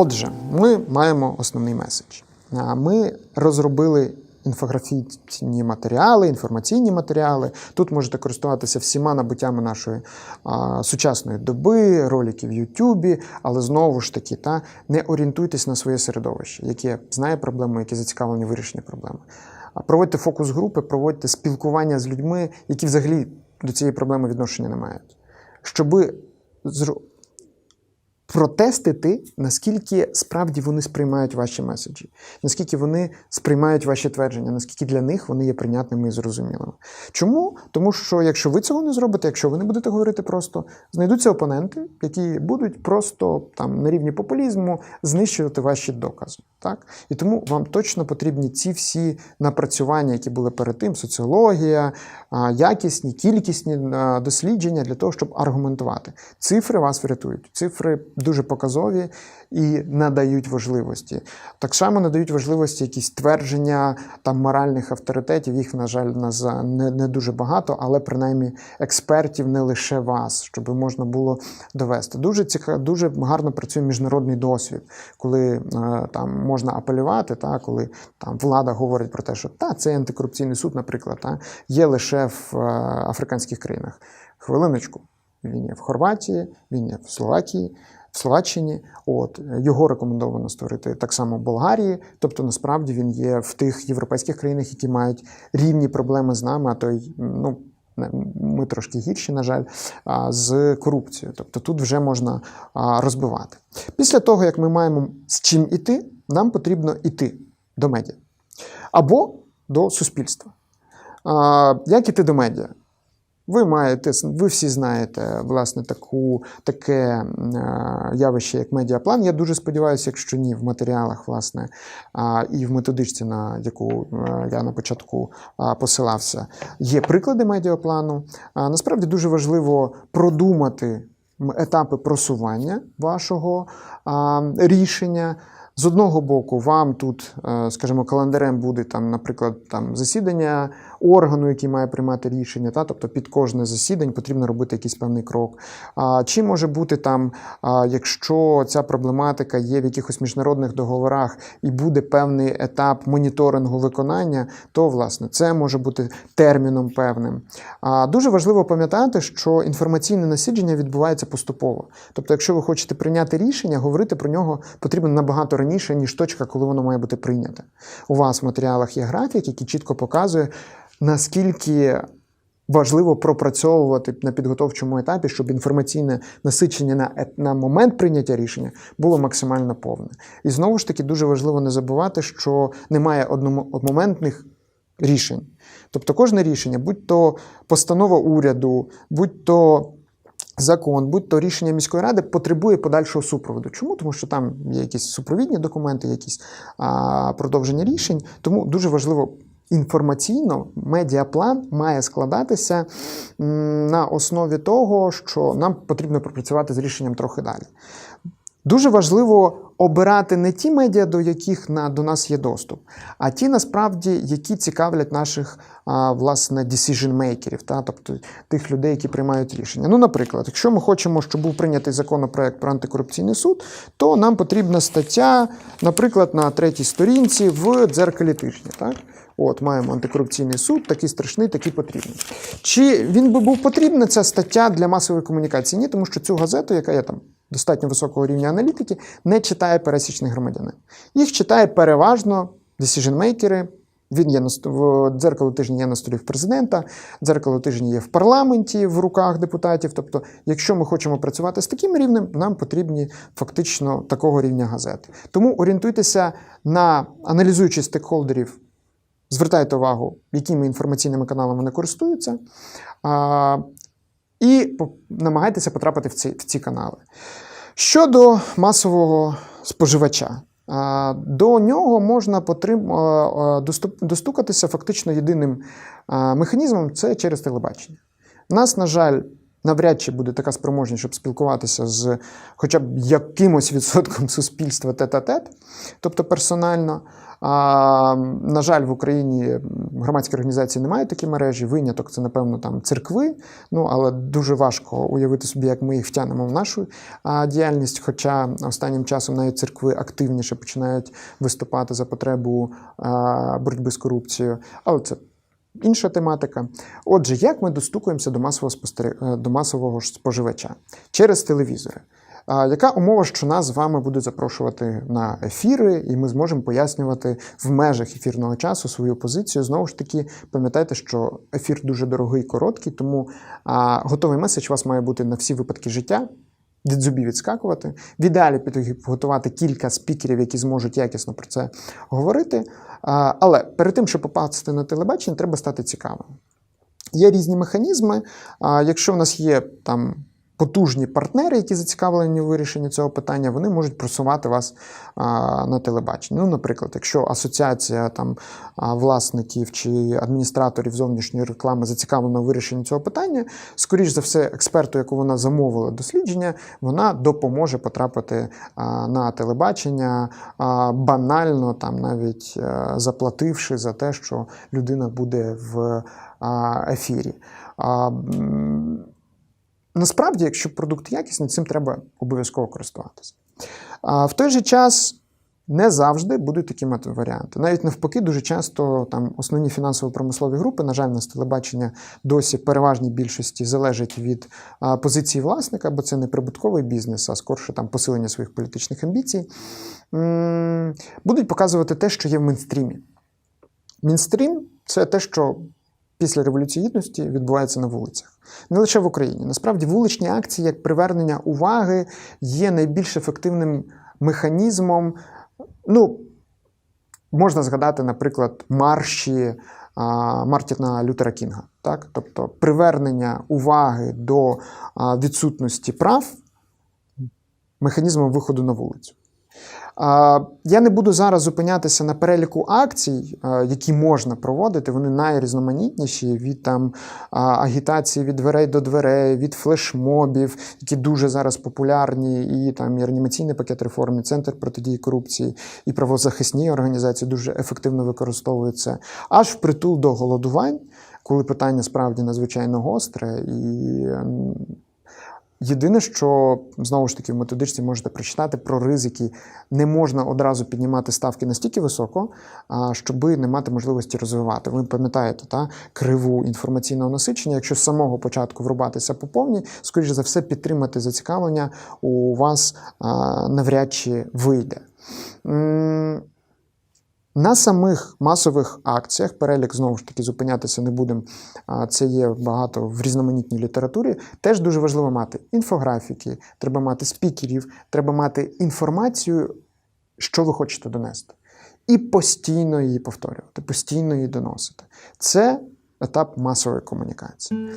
Отже, ми маємо основний меседж. Ми розробили інфографічні матеріали, інформаційні матеріали. Тут можете користуватися всіма набуттями нашої а, сучасної доби, ролики в Ютубі, але знову ж таки, та, не орієнтуйтесь на своє середовище, яке знає проблему, яке зацікавлені в вирішенні проблеми. Проводьте фокус-групи, проводьте спілкування з людьми, які взагалі до цієї проблеми відношення не мають. Щоби протестити, наскільки справді вони сприймають ваші меседжі, наскільки вони сприймають ваші твердження, наскільки для них вони є прийнятними і зрозумілими. Чому? Тому що якщо ви цього не зробите, якщо ви не будете говорити просто, знайдуться опоненти, які будуть просто там на рівні популізму знищувати ваші докази. Так? І тому вам точно потрібні ці всі напрацювання, які були перед тим: соціологія, якісні, кількісні дослідження для того, щоб аргументувати. Цифри вас врятують. Цифри дуже показові і надають важливості. Так само надають важливості якісь твердження там моральних авторитетів. Їх, на жаль, на за- не, не дуже багато, але принаймні експертів не лише вас, щоб можна було довести. Дуже ціка, дуже гарно працює міжнародний досвід, коли е, там можна апелювати, та коли там влада говорить про те, що та цей антикорупційний суд, наприклад, та є лише в е, африканських країнах. Хвилиночку. Він є в Хорватії, він є в Словакії, в Словаччині. От його рекомендовано створити так само в Болгарії. Тобто, насправді він є в тих європейських країнах, які мають рівні проблеми з нами, а то й ну. Ми трошки гірші, на жаль, з корупцією. Тобто тут вже можна розбивати. Після того, як ми маємо з чим іти, нам потрібно іти до медіа або до суспільства. Як іти до медіа? Ви маєте, ви всі знаєте власне таку, таке е, явище, як медіаплан. Я дуже сподіваюся, якщо ні, в матеріалах, власне, і в методичці, на яку е, я на початку посилався, є приклади медіаплану. Насправді дуже важливо продумати етапи просування вашого рішення. З одного боку, вам тут, е, скажімо, календарем буде там, наприклад, там засідання органу, який має приймати рішення, та тобто під кожне засідання потрібно робити якийсь певний крок. А чи може бути там, а, якщо ця проблематика є в якихось міжнародних договорах і буде певний етап моніторингу виконання, то власне це може бути терміном певним. А дуже важливо пам'ятати, що інформаційне насидження відбувається поступово. Тобто, якщо ви хочете прийняти рішення, говорити про нього потрібно набагато раніше, ніж точка, коли воно має бути прийняте. У вас в матеріалах є графік, який чітко показує, наскільки важливо пропрацьовувати на підготовчому етапі, щоб інформаційне насичення на, на момент прийняття рішення було максимально повне. І знову ж таки дуже важливо не забувати, що немає одномоментних рішень. Тобто кожне рішення, будь то постанова уряду, будь то закон, будь то рішення міської ради, потребує подальшого супроводу. Чому? Тому що там є якісь супровідні документи, якісь а, продовження рішень. Тому дуже важливо. Інформаційно медіаплан має складатися на основі того, що нам потрібно пропрацювати з рішенням трохи далі. Дуже важливо обирати не ті медіа, до яких на, до нас є доступ, а ті насправді, які цікавлять наших а, власне decision-makers, та, тобто тих людей, які приймають рішення. Ну, наприклад, якщо ми хочемо, щоб був прийнятий законопроект про антикорупційний суд, то нам потрібна стаття, наприклад, на третій сторінці в дзеркалі тижня. Так? От, маємо антикорупційний суд, такий страшний, такий потрібний. Чи він би був потрібна ця стаття для масової комунікації? Ні, тому що цю газету, яка є там достатньо високого рівня аналітики, не читає пересічний громадянин. Їх читає переважно decision-мейкери. Він є на дзеркало тижня є на столі в президента, дзеркало тижня є в парламенті в руках депутатів. Тобто, якщо ми хочемо працювати з таким рівнем, нам потрібні фактично такого рівня газети. Тому орієнтуйтеся на аналізуючи стейкхолдерів, звертайте увагу, якими інформаційними каналами вони користуються, а, і намагайтеся потрапити в ці, в ці канали. Щодо масового споживача, до нього можна потрим, достукатися фактично єдиним механізмом це через телебачення. Нас, на жаль, навряд чи буде така спроможність, щоб спілкуватися з хоча б якимось відсотком суспільства тет-а-тет, тобто персонально. А, на жаль, в Україні громадські організації не мають такі мережі. Виняток це, напевно, там церкви. Ну але дуже важко уявити собі, як ми їх втягнемо в нашу а, діяльність. Хоча останнім часом навіть церкви активніше починають виступати за потребу а, боротьби з корупцією. Але це інша тематика. Отже, як ми достукуємося до масового спостер... до масового споживача через телевізори? Яка умова, що нас з вами будуть запрошувати на ефіри, і ми зможемо пояснювати в межах ефірного часу свою позицію? Знову ж таки, пам'ятайте, що ефір дуже дорогий, короткий, тому готовий меседж у вас має бути на всі випадки життя. Від зубів відскакувати. В ідеалі підготувати кілька спікерів, які зможуть якісно про це говорити. Але перед тим, щоб попасти на телебачення, треба стати цікавим. Є різні механізми. Якщо в нас є там потужні партнери, які зацікавлені у вирішенні цього питання, вони можуть просувати вас на телебаченні. Ну, наприклад, якщо асоціація там власників чи адміністраторів зовнішньої реклами зацікавлена у вирішенні цього питання, скоріш за все, експерту, яку вона замовила дослідження, вона допоможе потрапити на телебачення банально, там навіть заплативши за те, що людина буде в ефірі. Насправді, якщо продукт якісний, цим треба обов'язково користуватися. А в той же час не завжди будуть такі варіанти. Навіть навпаки, дуже часто там основні фінансово-промислові групи, на жаль, у нас телебачення досі в переважній більшості залежить від а, позиції власника, бо це не прибутковий бізнес, а скорше там посилення своїх політичних амбіцій. М, Будуть показувати те, що є в мейнстрімі. Мінстрім це те, що після Революції Гідності відбувається на вулицях. Не лише в Україні. Насправді, вуличні акції як привернення уваги є найбільш ефективним механізмом. Ну, можна згадати, наприклад, марші Мартіна Лютера Кінга. Так? Тобто привернення уваги до відсутності прав механізмом виходу на вулицю. Я не буду зараз зупинятися на переліку акцій, які можна проводити. Вони найрізноманітніші від там агітації від дверей до дверей, від флешмобів, які дуже зараз популярні, і там і реанімаційний пакет реформи, центр протидії корупції, і правозахисні організації дуже ефективно використовують це, аж впритул до голодувань, коли питання справді надзвичайно гостре і. Єдине, що знову ж таки в методичці можете прочитати про ризики, не можна одразу піднімати ставки настільки високо, а, щоби не мати можливості розвивати. Ви пам'ятаєте та криву інформаційного насичення. Якщо з самого початку врубатися по повній, скоріш за все, підтримати зацікавлення у вас навряд чи вийде. На самих масових акціях, перелік знову ж таки зупинятися не будемо. Це є багато в різноманітній літературі. Теж дуже важливо мати інфографіки, треба мати спікерів, треба мати інформацію, що ви хочете донести. І постійно її повторювати, постійно її доносити. Це етап масової комунікації.